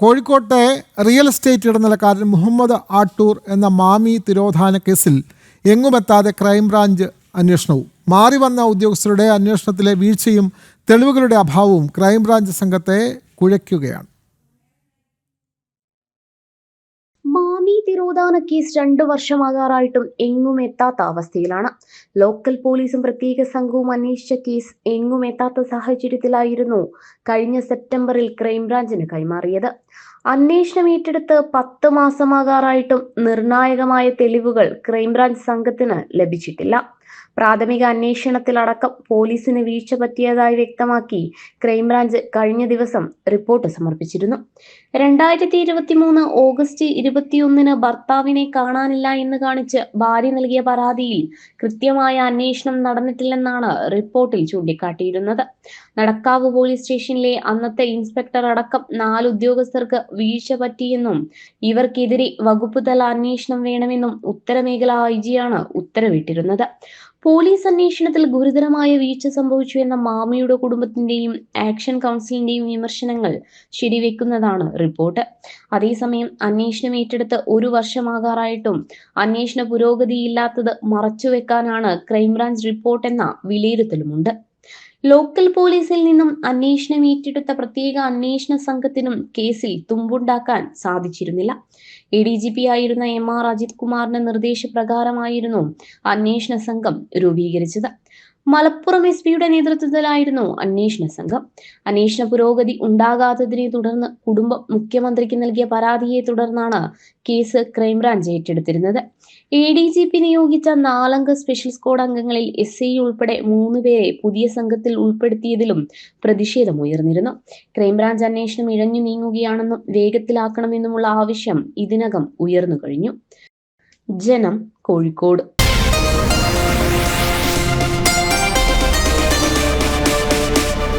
കോഴിക്കോട്ടെ real estate ഇടനിലക്കാരൻ മുഹമ്മദ് ആട്ടൂർ എന്ന മാമി തിരോധാന കേസിൽ എങ്ങുമെത്താതെ ക്രൈംബ്രാഞ്ച് അന്വേഷണവും. മാറി വന്ന ഉദ്യോഗസ്ഥരുടെ അന്വേഷണത്തിലെ വീഴ്ചയും തെളിവുകളുടെ അഭാവവും ക്രൈംബ്രാഞ്ച് സംഘത്തെ കുഴയ്ക്കുകയാണ്. മാമി തിരോധാന കേസ് രണ്ടു വർഷമാകാറായിട്ടും എങ്ങും എത്താത്ത അവസ്ഥയിലാണ്. ലോക്കൽ പോലീസും പ്രത്യേക സംഘവും അന്വേഷിച്ച കേസ് എങ്ങും എത്താത്ത സാഹചര്യത്തിലായിരുന്നു കഴിഞ്ഞ സെപ്റ്റംബറിൽ ക്രൈംബ്രാഞ്ചിന് കൈമാറിയത്. അന്വേഷണം ഏറ്റെടുത്ത് പത്ത് മാസമാകാറായിട്ടും നിർണായകമായ തെളിവുകൾ ക്രൈംബ്രാഞ്ച് സംഘത്തിന് ലഭിച്ചിട്ടില്ല. പ്രാഥമിക അന്വേഷണത്തിലടക്കം പോലീസിന് വീഴ്ച പറ്റിയതായി വ്യക്തമാക്കി ക്രൈംബ്രാഞ്ച് കഴിഞ്ഞ ദിവസം റിപ്പോർട്ട് സമർപ്പിച്ചിരുന്നു. രണ്ടായിരത്തി ഇരുപത്തി മൂന്ന് ഓഗസ്റ്റ് ഇരുപത്തിയൊന്നിന് ഭർത്താവിനെ കാണാനില്ല എന്ന് കാണിച്ച് ഭാര്യ നൽകിയ പരാതിയിൽ കൃത്യമായ അന്വേഷണം നടന്നിട്ടില്ലെന്നാണ് റിപ്പോർട്ടിൽ ചൂണ്ടിക്കാട്ടിയിരുന്നത്. നടക്കാവ് പോലീസ് സ്റ്റേഷനിലെ അന്നത്തെ ഇൻസ്പെക്ടർ അടക്കം നാല് ഉദ്യോഗസ്ഥർക്ക് വീഴ്ച പറ്റിയെന്നും ഇവർക്കെതിരെ വകുപ്പ് തല അന്വേഷണം വേണമെന്നും ഉത്തരമേഖല ഐ ജിയാണ് ഉത്തരവിട്ടിരുന്നത്. പോലീസ് അന്വേഷണത്തിൽ ഗുരുതരമായ വീഴ്ച സംഭവിച്ചു എന്ന മാമിയുടെ കുടുംബത്തിന്റെയും ആക്ഷൻ കൗൺസിലിന്റെയും വിമർശനങ്ങൾ ശരിവെക്കുന്നതാണ് റിപ്പോർട്ട്. അതേസമയം അന്വേഷണം ഏറ്റെടുത്ത് ഒരു വർഷമാകാറായിട്ടും അന്വേഷണ പുരോഗതിയില്ലാത്തത് മറച്ചുവെക്കാനാണ് ക്രൈംബ്രാഞ്ച് റിപ്പോർട്ട് എന്ന വിലയിരുത്തലുമുണ്ട്. ലോക്കൽ പോലീസിൽ നിന്നും അന്വേഷണം ഏറ്റെടുത്ത പ്രത്യേക അന്വേഷണ സംഘത്തിനും കേസിൽ തുമ്പുണ്ടാക്കാൻ സാധിച്ചിരുന്നില്ല. എ ഡി ജി പി ആയിരുന്ന എം ആർ അജിത് കുമാറിന്റെ നിർദ്ദേശപ്രകാരമായിരുന്നു അന്വേഷണ സംഘം രൂപീകരിച്ചത്. മലപ്പുറം എസ് പിയുടെ നേതൃത്വത്തിലായിരുന്നു അന്വേഷണ സംഘം. അന്വേഷണ പുരോഗതി ഉണ്ടാകാത്തതിനെ തുടർന്ന് കുടുംബം മുഖ്യമന്ത്രിക്ക് നൽകിയ പരാതിയെ തുടർന്നാണ് കേസ് ക്രൈംബ്രാഞ്ച് ഏറ്റെടുത്തിരുന്നത്. എ ഡി ജി പി നിയോഗിച്ച നാലംഗ സ്പെഷ്യൽ സ്ക്വാഡ് അംഗങ്ങളിൽ എസ് ഐ ഉൾപ്പെടെ മൂന്ന് പേരെ പുതിയ സംഘത്തിൽ ഉൾപ്പെടുത്തിയതിലും പ്രതിഷേധമുയർന്നിരുന്നു ക്രൈംബ്രാഞ്ച് അന്വേഷണം ഇഴഞ്ഞു നീങ്ങുകയാണെന്നും വേഗത്തിലാക്കണമെന്നുമുള്ള ആവശ്യം ഇതിനകം ഉയർന്നു കഴിഞ്ഞു. ജനം കോഴിക്കോട്.